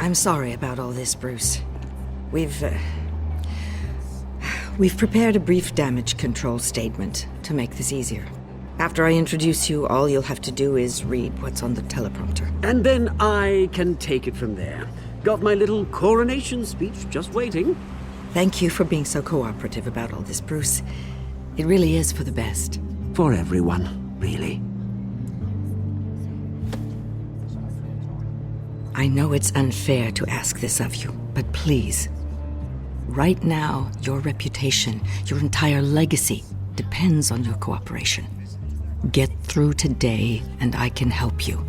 I'm sorry about all this, Bruce. We've. Uh, we've prepared a brief damage control statement to make this easier. After I introduce you, all you'll have to do is read what's on the teleprompter. And then I can take it from there. Got my little coronation speech just waiting. Thank you for being so cooperative about all this, Bruce. It really is for the best. For everyone, really. I know it's unfair to ask this of you, but please. Right now, your reputation, your entire legacy, depends on your cooperation. Get through today, and I can help you.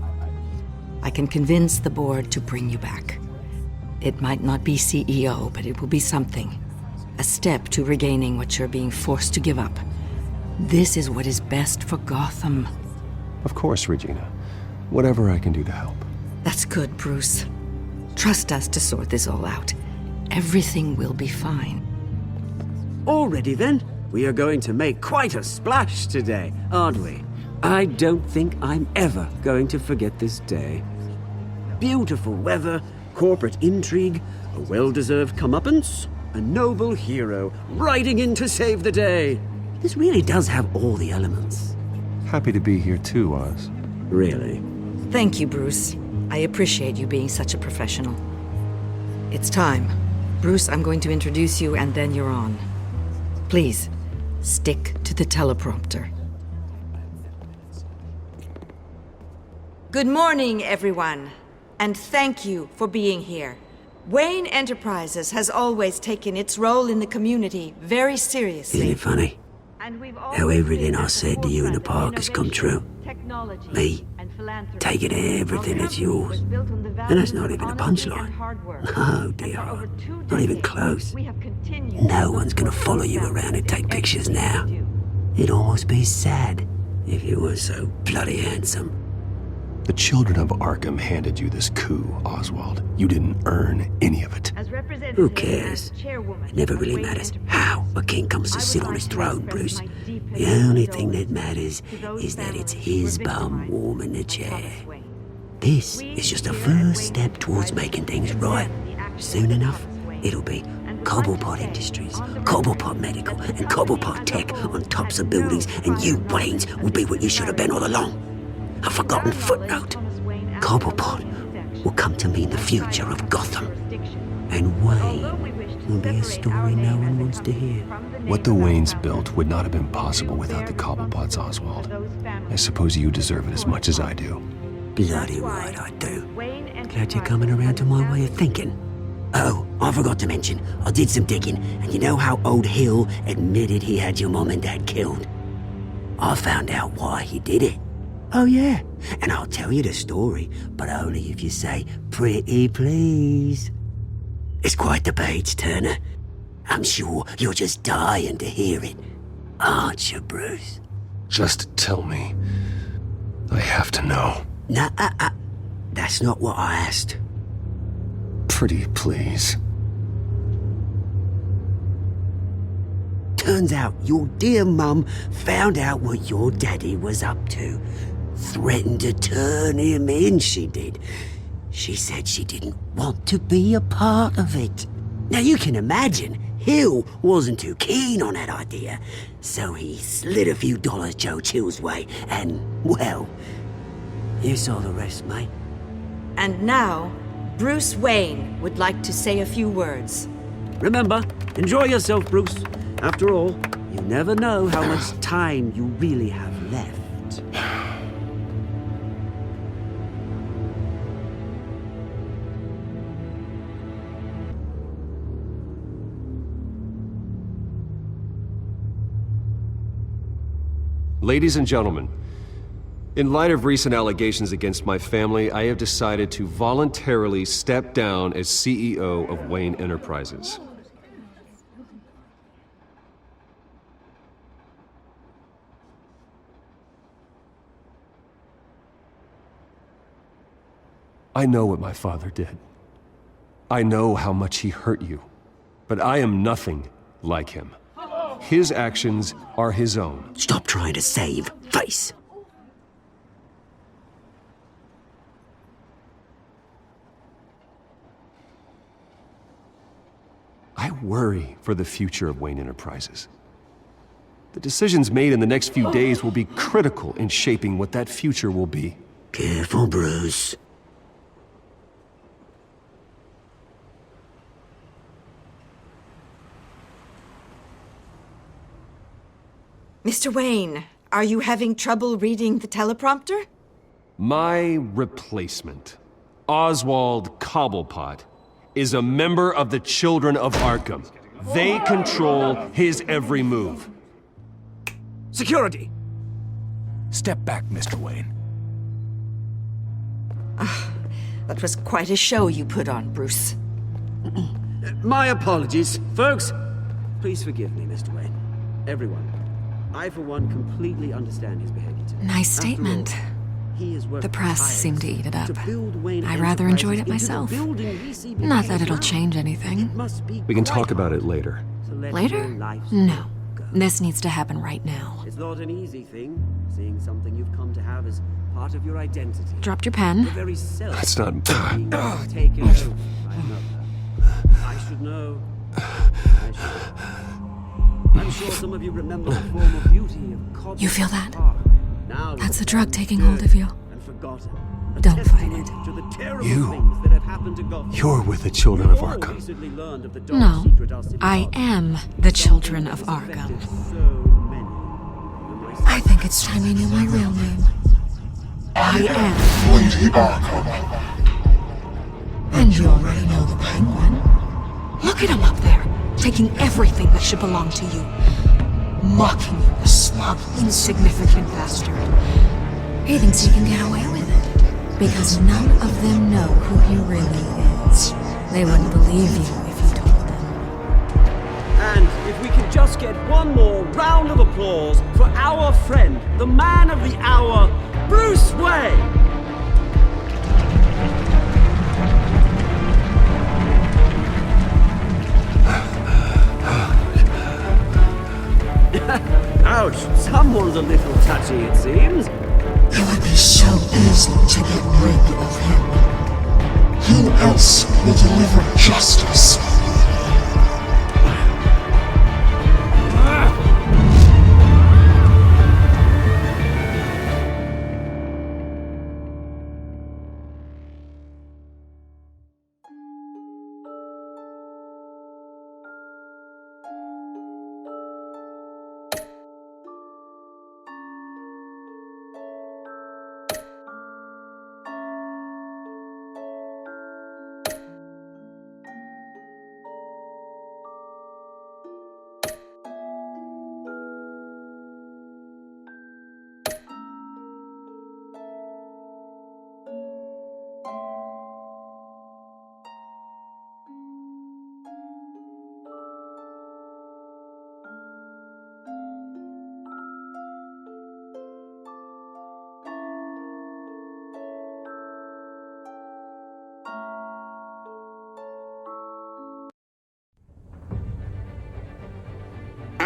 I can convince the board to bring you back. It might not be CEO, but it will be something. A step to regaining what you're being forced to give up. This is what is best for Gotham. Of course, Regina. Whatever I can do to help. That's good, Bruce. Trust us to sort this all out. Everything will be fine. Already then, we are going to make quite a splash today, aren't we? I don't think I'm ever going to forget this day. Beautiful weather, corporate intrigue, a well-deserved comeuppance, a noble hero riding in to save the day. This really does have all the elements. Happy to be here too, Oz. Really. Thank you, Bruce. I appreciate you being such a professional. It's time. Bruce, I'm going to introduce you and then you're on. Please, stick to the teleprompter. Good morning, everyone, and thank you for being here. Wayne Enterprises has always taken its role in the community very seriously. Isn't it funny? How everything I said to you in the park has come true. Me, taking everything that's yours. And that's oh, not even a punchline. No, dear. Not even close. No one's gonna follow you around and take pictures now. It'd almost be sad if you were so bloody handsome. The children of Arkham handed you this coup, Oswald. You didn't earn any of it. Who cares? It never really matters how a king comes to sit on his throne, Bruce. The only thing that matters is that it's his bum warm in the chair. This is just a first step towards making things right. Soon enough, it'll be Cobblepot Industries, Cobblepot Medical, and Cobblepot Tech on tops of buildings, and you, Waynes, will be what you should have been all along. A forgotten footnote. Cobblepot will come to mean the future of Gotham. And Wayne will be a story no one wants to hear. What the Waynes built would not have been possible without the Cobblepots, Oswald. I suppose you deserve it as much as I do. Bloody right I do. Glad you're coming around to my way of thinking. Oh, I forgot to mention, I did some digging, and you know how old Hill admitted he had your mom and dad killed? I found out why he did it. Oh, yeah, and I'll tell you the story, but only if you say, pretty please. It's quite the page turner. I'm sure you're just dying to hear it, aren't you, Bruce? Just tell me. I have to know. Nah, uh, uh, that's not what I asked. Pretty please. Turns out your dear mum found out what your daddy was up to. Threatened to turn him in, she did. She said she didn't want to be a part of it. Now you can imagine, Hill wasn't too keen on that idea. So he slid a few dollars Joe Chill's way, and, well, you saw the rest, mate. And now, Bruce Wayne would like to say a few words. Remember, enjoy yourself, Bruce. After all, you never know how much time you really have Ladies and gentlemen, in light of recent allegations against my family, I have decided to voluntarily step down as CEO of Wayne Enterprises. I know what my father did. I know how much he hurt you. But I am nothing like him. His actions are his own. Stop trying to save face. I worry for the future of Wayne Enterprises. The decisions made in the next few days will be critical in shaping what that future will be. Careful, Bruce. Mr. Wayne, are you having trouble reading the teleprompter? My replacement, Oswald Cobblepot, is a member of the Children of Arkham. They control his every move. Security! Step back, Mr. Wayne. Ah, That was quite a show you put on, Bruce. My apologies, folks. Please forgive me, Mr. Wayne. Everyone. I, for one, completely understand his behavior today. Nice After all, statement. he has worked The press seemed to eat it up. to build Wayne I rather enjoyed it Enterprises into the myself. building we see Not that it'll change anything. It We can talk about it later. Later? No. This needs to happen right now. It's not an easy thing, seeing something you've come to have as part of your identity. Dropped your The pen. very self That's not. being taken over by another. I should know. I should. I'm sure some of you remember the former beauty of Cobble You feel that? Park. Now That's the the drug taking hold of you. And forgotten. A Don't fight it. To the terrible You- things that have happened to Gotham. You're with the Children of We've Arkham. of the No, secret our I am the children of Something that has Arkham. so many. I think it's time you knew my real name. I am, Lady Arkham. and you already know the penguin. Look at him up there, taking everything that should belong to you. Mocking you, a smug, insignificant bastard. He thinks he can get away with it. Because none of them know who he really is. They wouldn't believe you if you told them. And if we can just get one more round of applause for our friend, the man of the hour, Bruce Wayne. Ouch! Someone's a little touchy, it seems. It would be so easy to get rid of him. Who else will deliver justice?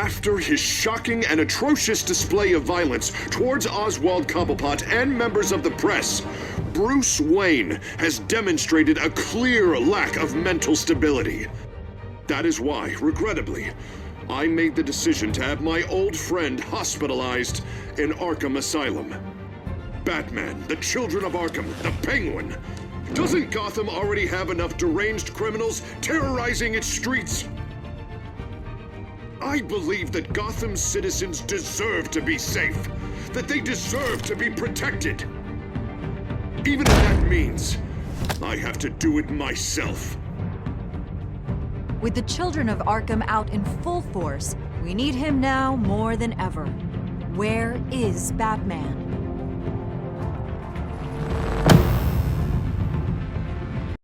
After his shocking and atrocious display of violence towards Oswald Cobblepot and members of the press, Bruce Wayne has demonstrated a clear lack of mental stability. That is why, regrettably, I made the decision to have my old friend hospitalized in Arkham Asylum. Batman, the Children of Arkham, the Penguin. Doesn't Gotham already have enough deranged criminals terrorizing its streets? I believe that Gotham's citizens deserve to be safe, that they deserve to be protected. Even if that means I have to do it myself. With the children of Arkham out in full force, we need him now more than ever. Where is Batman?